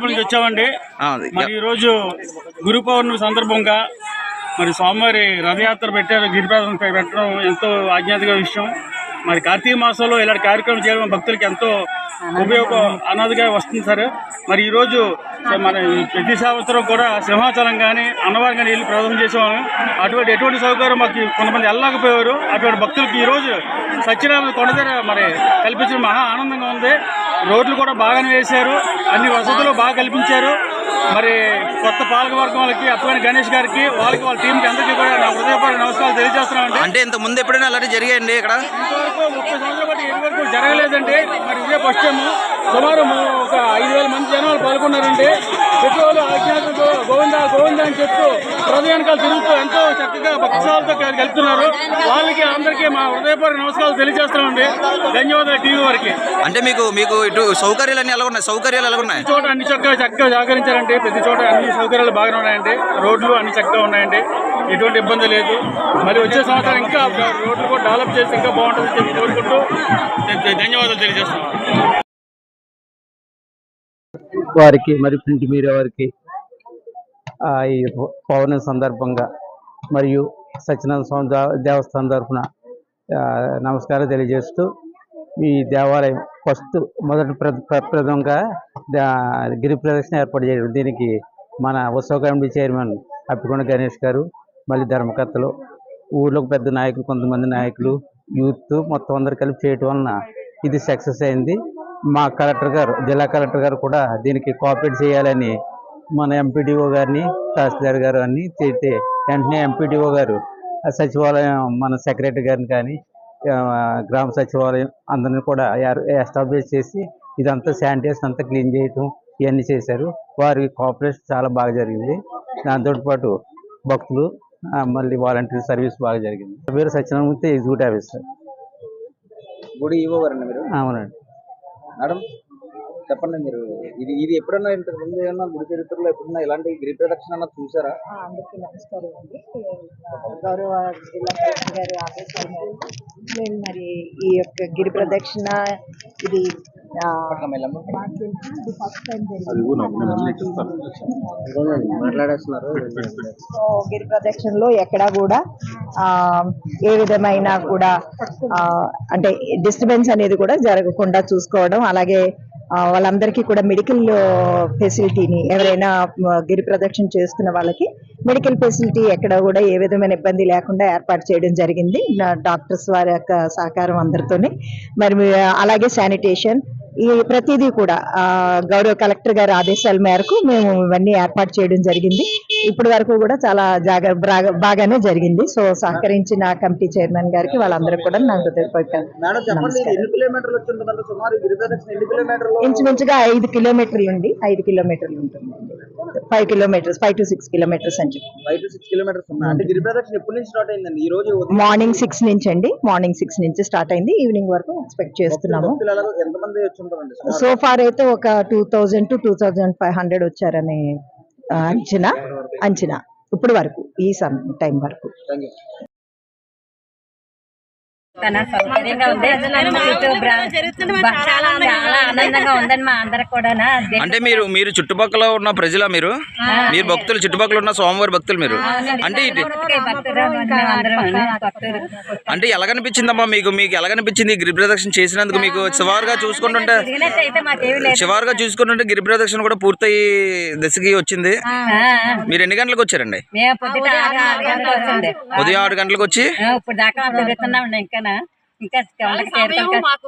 షాపుల నుంచి వచ్చామండి మరి ఈరోజు గురు పౌర్ణమి సందర్భంగా మరి స్వామివారి రథయాత్ర పెట్టారు గిరిప్రదం పెట్టడం ఎంతో ఆజ్ఞాతగా విషయం. మరి కార్తీక మాసంలో ఇలాంటి కార్యక్రమం చేయడం భక్తులకి ఎంతో ఉపయోగ అనాదిగా వస్తుంది సార్. మరి ఈరోజు మన ప్రతి సంవత్సరం కూడా సింహాచలం కానీ అన్నవరం కానీ వెళ్ళి ప్రదర్శన చేసేవాళ్ళం. అటువంటి ఎటువంటి సౌకర్యం మాకు కొంతమంది వెళ్ళలేకపోయారు. అటువంటి భక్తులకి ఈరోజు సత్యనారాయణ కొండ దగ్గర మరి కల్పించడం మహా ఆనందంగా ఉంది. రోడ్లు కూడా బాగానే వేశారు. అన్ని వసతులు బాగా కల్పించారు. మరి కొత్త పాలకవర్గం వాళ్ళకి అప్పని గణేష్ గారికి వాళ్ళకి వాళ్ళ టీంకి అందరికీ కూడా నా హృదయపూర్వక నమస్కారాలు తెలియజేస్తున్నామండి అంటే ఇంత ముందు ఎప్పుడైనా అలాంటి జరిగాయండి ఇక్కడ? ఇంతవరకు ముప్పై సంవత్సరాల బట్టి ఇంతవరకు జరగలేదండి. మరి ఇదే ఫస్ట్ టైం సుమారు ఒక ఐదు వేల మంది జనాలు పాల్గొన్నారండి. వాళ్ళు ఆజ్ఞాతతో గోవింద గోవింద అని చెప్తూ హృదయానికాలు తిరుగుతూ ఎంతో చక్కగా భక్తిసాలతో వెళ్తున్నారు వాళ్ళకి అందరికీ మా హృదయపూర్వక నమస్కారాలు తెలియజేస్తున్నామండి. ధన్యవాదాలు టీవీ వారికి. అంటే మీకు మీకు ఇటు సౌకర్యాలు అన్ని ఎలా ఉన్నాయి సౌకర్యాలు ఎలా ఉన్నాయి చోట అన్ని చక్కగా చక్కగా సహకరించారండి. ప్రతి చోట అన్ని సౌకర్యాలు బాగానే ఉన్నాయండి. రోడ్లు అన్ని చక్కగా ఉన్నాయండి. ఎటువంటి ఇబ్బంది లేదు. మరి వచ్చే సంవత్సరం ఇంకా రోడ్లు కూడా డెవలప్ చేసి ఇంకా బాగుంటుందని చెప్పి కోరుకుంటూ ధన్యవాదాలు తెలియజేస్తున్నాం. వారికి మరి ప్రింట్ మీడియా వారికి? ఈ పౌర్ణమి సందర్భంగా మరియు సత్యనారాయణ స్వామి దేవస్థానం తరఫున నమస్కారం తెలియజేస్తూ ఈ దేవాలయం ఫస్ట్ మొదటి ప్ర- గిరి ప్రదక్షిణ ఏర్పాటు చేయడం. దీనికి మన ఉత్సవ కమిటీ చైర్మన్ అప్పికొండ గణేష్ గారు మళ్ళీ ధర్మకర్తలు ఊళ్ళో పెద్ద నాయకులు కొంతమంది నాయకులు యూత్ మొత్తం అందరు కలిపి చేయటం వలన ఇది సక్సెస్ అయింది. మా కలెక్టర్ గారు జిల్లా కలెక్టర్ గారు కూడా దీనికి కోఆపరేట్ చేయాలని మన ఎంపీడీఓ గారిని తహసీల్దార్ గారు అన్ని చేస్తే వెంటనే ఎంపీడీఓ గారు సచివాలయం మన సెక్రటరీ గారిని కానీ గ్రామ సచివాలయం అందరిని కూడా ఎస్టాబ్లిష్ చేసి ఇదంతా శానిటైజేషన్ అంతా క్లీన్ చేయటం ఇవన్నీ చేశారు. వారి కోఆపరేషన్ చాలా బాగా జరిగింది. దాంతో పాటు భక్తులు మళ్ళీ వాలంటీర్ సర్వీస్ బాగా జరిగింది. పేరు సత్యనారాయణమూర్తి ఎగ్జిక్యూటివ్ ఆఫీసర్. గుడి ఈవో గారండి మీరు? అవునండి. మేడం చెప్పండి మీరు. ఇది ఇది ఎప్పుడన్నా ఇంతకు ముందు ఏమన్నా గుడి చరిత్రలో ఎప్పుడన్నా ఇలాంటి గిరి ప్రదక్షిణ అన్నా చూసారా? అందరికీ నమస్కారం అండి గౌరవ జిల్లా కలెక్టర్ గారి ఆదేశాల మేరకు మేము మరి ఈ యొక్క గిరి ప్రదక్షిణ ఇది మాట్లాడేస్తున్నారు. సో గిరి ప్రదక్షిణలో ఎక్కడా కూడా ఆ, ఏ విధమైన కూడా అంటే డిస్టర్బెన్స్ అనేది కూడా జరగకుండా చూసుకోవడం అలాగే వాళ్ళందరికీ కూడా మెడికల్ ఫెసిలిటీని ఎవరైనా గిరి ప్రదక్షిణ చేస్తున్న వాళ్ళకి మెడికల్ ఫెసిలిటీ ఎక్కడ కూడా ఏ విధమైన ఇబ్బంది లేకుండా ఏర్పాటు చేయడం జరిగింది. డాక్టర్స్ వారి యొక్క సహకారం అందరితోనే. మరి అలాగే శానిటేషన్ ఈ ప్రతిదీ కూడా గౌరవ కలెక్టర్ గారి ఆదేశాల మేరకు మేము ఇవన్నీ ఏర్పాటు చేయడం జరిగింది. ఇప్పటి వరకు కూడా చాలా బాగా- బాగానే జరిగింది. సో సహకరించిన కమిటీ చైర్మన్ గారికి వాళ్ళందరికీ కూడా నా హృదయపూర్వక ఇంచుమించుగా ఐదు కిలోమీటర్లు ఉంది ఐదు కిలోమీటర్లు ఉంటుందండి five kilometres five to six kilometres అని చెప్పి. ఫైవ్ టు సిక్స్ కిలోమీటర్స్ అంటే గిరి ప్రదక్షిణ ఎప్పటి నుంచి స్టార్ట్ అయిందండి? ఈ రోజు మార్నింగ్ సిక్స్ నుంచి అండి. మార్నింగ్ సిక్స్ నుంచి స్టార్ట్ అయింది. ఈవినింగ్ వరకు ఎక్స్పెక్ట్ చేస్తున్నాము. ఎంతమంది వచ్చి ఉంటారండి? సో ఫార్ అయితే ఒక two thousand to two thousand five hundred వచ్చారని అంచనా. అంచనా ఇప్పుడు వరకు ఈ సమ్ టైం వరకు. చాలా సౌకర్యంగా ఉంది చాలా ఆనందంగా ఉందండి. మా అందరికి కూడా అంటే మీరు మీరు చుట్టుపక్కల ఉన్న ప్రజల మీరు? మీరు భక్తులు చుట్టుపక్కల ఉన్న స్వామివారి భక్తులు మీరు? అంటే ఇటు- అంటే ఎలాగనిపించిందమ్మా మీకు మీకు ఎలాగనిపించింది గిరి ప్రదక్షిణ చేసినందుకు మీకు? చివరిగా చూసుకుంటుంటే చివరిగా చూసుకుంటుంటే గిరి ప్రదక్షిణ కూడా పూర్తయి దశకి వచ్చింది. మీరు ఎన్ని గంటలకు వచ్చారండి? ఉదయం ఆరు గంటలకు వచ్చి. ఇప్పుడు దాకా తిరుగుతున్నాం ఇంకా మాకు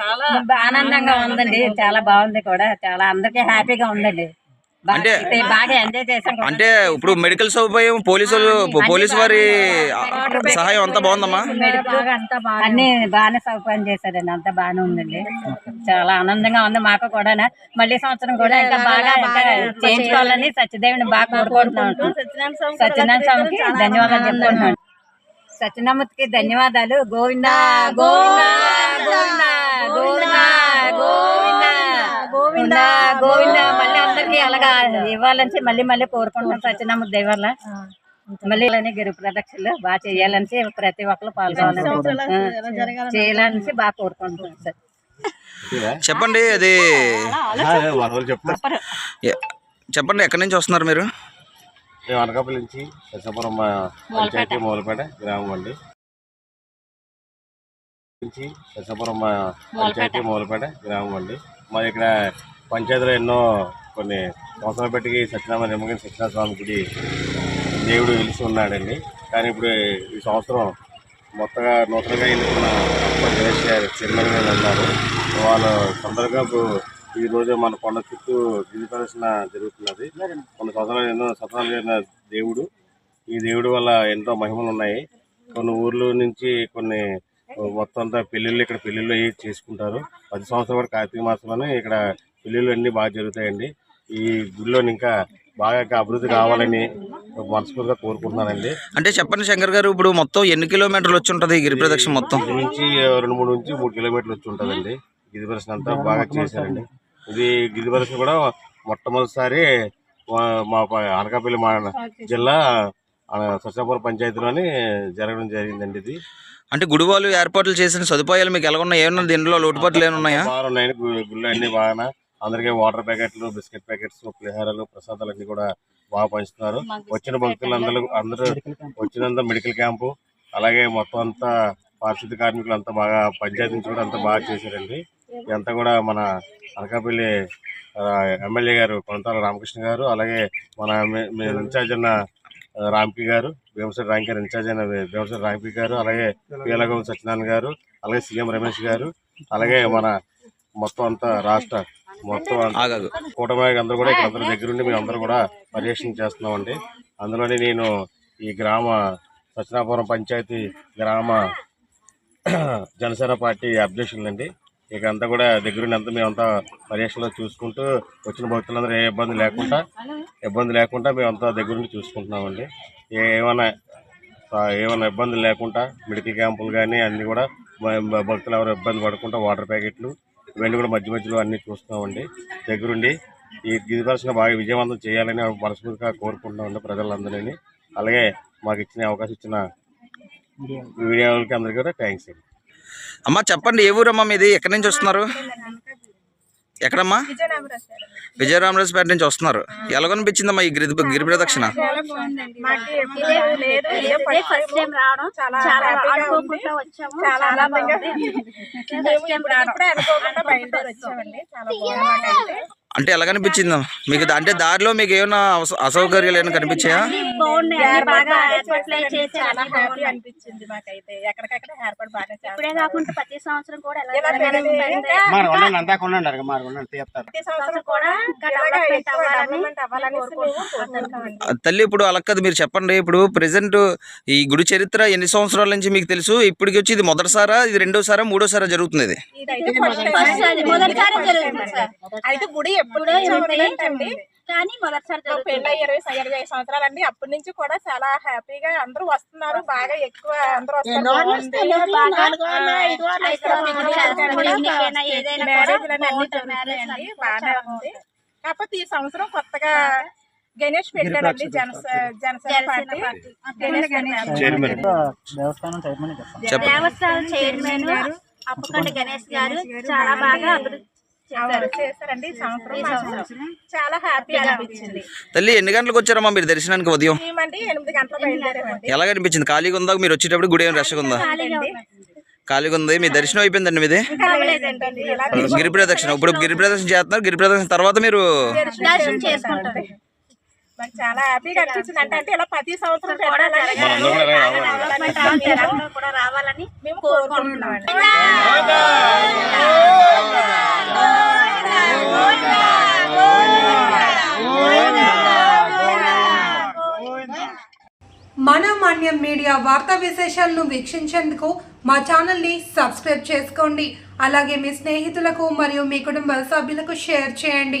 చాలా ఆనందంగా ఉందండి. చాలా బాగుంది కూడా. చాలా అందరికి హ్యాపీగా ఉందండి. బాగా అంటే- బాగా ఎంజాయ్ చేసాం కూడా. అంటే ఇప్పుడు మెడికల్ సౌకర్యం పోలీసు పోలీసు వారి సహాయం అంతా బాగుందమ్మా? అన్ని బాగానే సౌకర్యం చేశారండి. అంతా బాగానే ఉందండి. చాలా ఆనందంగా ఉంది మాకు కూడా మళ్ళీ సంవత్సరం కూడా ఇంకా బాగా చేయించుకోవాలని సత్యదేవుని బాగా కోరుకుంటున్నాం. సత్యనారాయణ స్వామికి ధన్యవాదాలు సత్యనామూర్తికి ధన్యవాదాలు. గోవింద గోవింద గోవింద గోవింద గోవింద గోవింద గోవింద మళ్ళీ అందరికి అలాగా ఇవ్వాలని మళ్ళీ మళ్ళీ కోరుకుంటున్నాం సత్యనామూర్తి దయ వల్ల మళ్ళీ ఇలానే గిరి ప్రదక్షిణలు బాగా చేయాలని ప్రతి ఒక్కరు పాల్గొనాలని ఆ, చేయాలని బాగా కోరుకుంటున్నాం సార్. చెప్పండి అది చెప్పండి ఎక్కడి నుంచి వస్తున్నారు మీరు? మేము అనకాపల్లి నుంచి దశాపురం పంచాయతీ మూలపేట గ్రామం అండి. నుంచి దశాపురం పంచాయతీ మూలపేట గ్రామం అండి. మాది ఇక్కడ పంచాయతీలో ఎన్నో కొన్ని సంవత్సరాల పెట్టి సత్యనారాయణ నిమ్మగిరి సత్యనారాయణ స్వామి గుడి దేవుడు వెలిసి ఉన్నాడండి. కానీ ఇప్పుడు ఈ సంవత్సరం మొత్తగా నూతనంగా ఎన్నుకున్న అప్పటి గారు చైర్మన్ గారు ఉన్నారు. వాళ్ళు తొందరగా ఇప్పుడు ఈ రోజు మన కొండ చుట్టూ గిరి ప్రదర్శన జరుగుతున్నది. కొన్ని సంవత్సరాలు ఎన్నో సంవత్సరాలు జరిగిన దేవుడు. ఈ దేవుడి వల్ల ఎంతో మహిమలు ఉన్నాయి. కొన్ని ఊర్ల నుంచి కొన్ని మొత్తం అంతా పెళ్ళిళ్ళు ఇక్కడ పెళ్ళిళ్ళు చేసుకుంటారు. పది సంవత్సరాలు కూడా కార్తీక మాసంలోనే ఇక్కడ పెళ్ళిళ్ళు అన్నీ బాగా జరుగుతాయండి. ఈ గుడిలో ఇంకా బాగా అభివృద్ధి కావాలని మనస్ఫూర్తిగా కోరుకుంటున్నానండి. అంటే చెప్పండి శంకర్ గారు ఇప్పుడు మొత్తం ఎన్ని కిలోమీటర్లు వచ్చి ఉంటుంది గిరి ప్రదక్షిణ మొత్తం? నుంచి రెండు మూడు నుంచి మూడు కిలోమీటర్లు వచ్చి ఉంటుందండి. గిరి ప్రదర్శన అంతా బాగా చేశారండి. ఇది గిరి ప్రదర్శన కూడా మొట్టమొదటిసారి మా- అనకాపల్లి మా జిల్లా ఆ, సత్యాపురం పంచాయతీలోని జరగడం జరిగిందండి ఇది. అంటే గుడి వాళ్ళు ఏర్పాట్లు చేసిన సదుపాయాలు మీకు ఎలా ఉన్నాయి ఏమన్నా దీనిలో లోటుపాట్లు ఏమైనా ఉన్నాయా? బాగా ఉన్నాయండి గు- గుళ్ళు అన్ని బాగా అందరికీ వాటర్ ప్యాకెట్లు బిస్కెట్ ప్యాకెట్స్ పులిహారాలు ప్రసాదాలు అన్ని కూడా బాగా పంచుతున్నారు. వచ్చిన భక్తులు అందరూ అందరూ వచ్చినంత మెడికల్ క్యాంపు అలాగే మొత్తం అంతా పారిశుద్ధ కార్మికులు అంతా బాగా పంచాయతీ నుంచి కూడా అంతా బాగా చేశారండి. ఇదంతా కూడా మన అనకాపల్లి ఎమ్మెల్యే గారు కొనతాల రామకృష్ణ గారు అలాగే మన ఇన్ఛార్జ్ ఉన్న ఆ, రాంపి గారు భీమసరి రాంకి గారు ఇన్ఛార్జ్ అయిన భీమసరి రాంపి గారు అలాగే పీలగం సత్యనారాయణ గారు అలాగే సీఎం రమేష్ గారు అలాగే మన మొత్తం అంతా రాష్ట్ర మొత్తం కూటమి అందరూ కూడా ఇక్కడ అందరూ దగ్గరుండి మేము అందరూ కూడా పర్యవేక్షణ చేస్తున్నామండి. అందులోని నేను ఈ గ్రామ సత్యనాపురం పంచాయతీ గ్రామ జనసేన పార్టీ అధ్యక్షులు అండి ఇక అంతా కూడా దగ్గరుండి అంతా మేమంతా పర్యవేక్షణలో చూసుకుంటూ వచ్చిన భక్తులందరూ ఏ ఇబ్బంది లేకుండా ఇబ్బంది లేకుండా మేమంతా దగ్గరుండి చూసుకుంటున్నామండి. ఏ ఏమైనా ఏమైనా ఇబ్బందులు లేకుండా మెడికల్ క్యాంపులు కానీ అన్నీ కూడా భక్తులు ఎవరు ఇబ్బంది పడకుండా వాటర్ ప్యాకెట్లు ఇవన్నీ కూడా మధ్య మధ్యలో అన్నీ చూస్తున్నామండి. దగ్గరుండి ఈ గిరి దర్శనం బాగా విజయవంతం చేయాలని మనస్ఫూర్తిగా కోరుకుంటున్నామండి ప్రజలందరినీ. అలాగే మాకు ఇచ్చిన అవకాశం ఇచ్చిన మీడియా వాళ్ళకి అందరికీ కూడా థ్యాంక్స్ అండి. అమ్మా చెప్పండి ఏ ఊరమ్మా మీది? ఎక్కడి నుంచి వస్తున్నారు? ఎక్కడమ్మా? విజయరామరాజపేట నుంచి వస్తున్నారు. ఎలాగనిపించిందమ్మా ఈ గిరి గిరి ప్రదక్షిణ అంటే ఎలాగనిపించిందమ్మా మీకు అంటే దారిలో మీకు ఏమైనా అసౌకర్యాలు ఏమైనా కనిపించాయా? బాగున్నాయి. అన్ని బాగా ఏర్పాట్లు చేసి చాలా హ్యాపీ. అనిపించింది మాకైతే. ఎక్కడికక్కడ ఏర్పాటు బాగా ఇప్పుడే కాకుండా ప్రతి సంవత్సరం కూడా తల్లి ఇప్పుడు అలా కాదు మీరు చెప్పండి. ఇప్పుడు ప్రెసెంట్ ఈ గుడి చరిత్ర ఎన్ని సంవత్సరాల నుంచి మీకు తెలుసు? ఇప్పటికి వచ్చి ఇది మొదటిసారా? ఇది రెండోసారా? మూడోసారా జరుగుతుంది ఇది? అయితే గుడి ఎప్పుడు కానీ మొదటిసారి పెళ్ళి జరుగుతుంది. ఇరవై ఇరవై ఐదు సంవత్సరాలు అండి అప్పటి నుంచి కూడా చాలా హ్యాపీగా అందరూ వస్తున్నారు. బాగా ఎక్కువ అందరూ ఉంది. కాకపోతే ఈ సంవత్సరం కొత్తగా గణేష్ పెట్టారండి జనస జనసేన పార్టీ. చైర్మన్. దేవస్థానం చైర్మన్ అప్పకొండ గణేష్ గారు చాలా బాగా అభివృద్ధి చేశారు. చేశారండి. సంవత్సరం. చాలా అనిపించింది. తల్లి ఎన్ని గంటలకు వచ్చారమ్మా మీరు దర్శనానికి ఉదయం? మేమండి ఎనిమిది గంటల బయలుదేరామండి. ఎలా కనిపించింది ఖాళీగా ఉందా? మీరు వచ్చేటప్పుడు గుడి ఏమైనా రష్గా ఉందా? ఖాళీగా ఉంది. మీ దర్శనం అయిపోయిందండి మీది? గిరి ప్రదక్షిణ. ఇప్పుడు గిరి ప్రదక్షిణ చేస్తున్నారు. గిరి ప్రదక్షిణ తర్వాత మీరు చాలా హ్యాపీగా అనిపించింది. అంటే అంటే ఇలా ప్రతి సంవత్సరం కూడా. రావాలని మేము కోరుకుంటున్నామండి మన మాన్యం మీడియా వార్తా విశేషాలను వీక్షించేందుకు మా ఛానల్ని సబ్స్క్రైబ్ చేసుకోండి. అలాగే మీ స్నేహితులకు మరియు మీ కుటుంబ సభ్యులకు షేర్ చేయండి.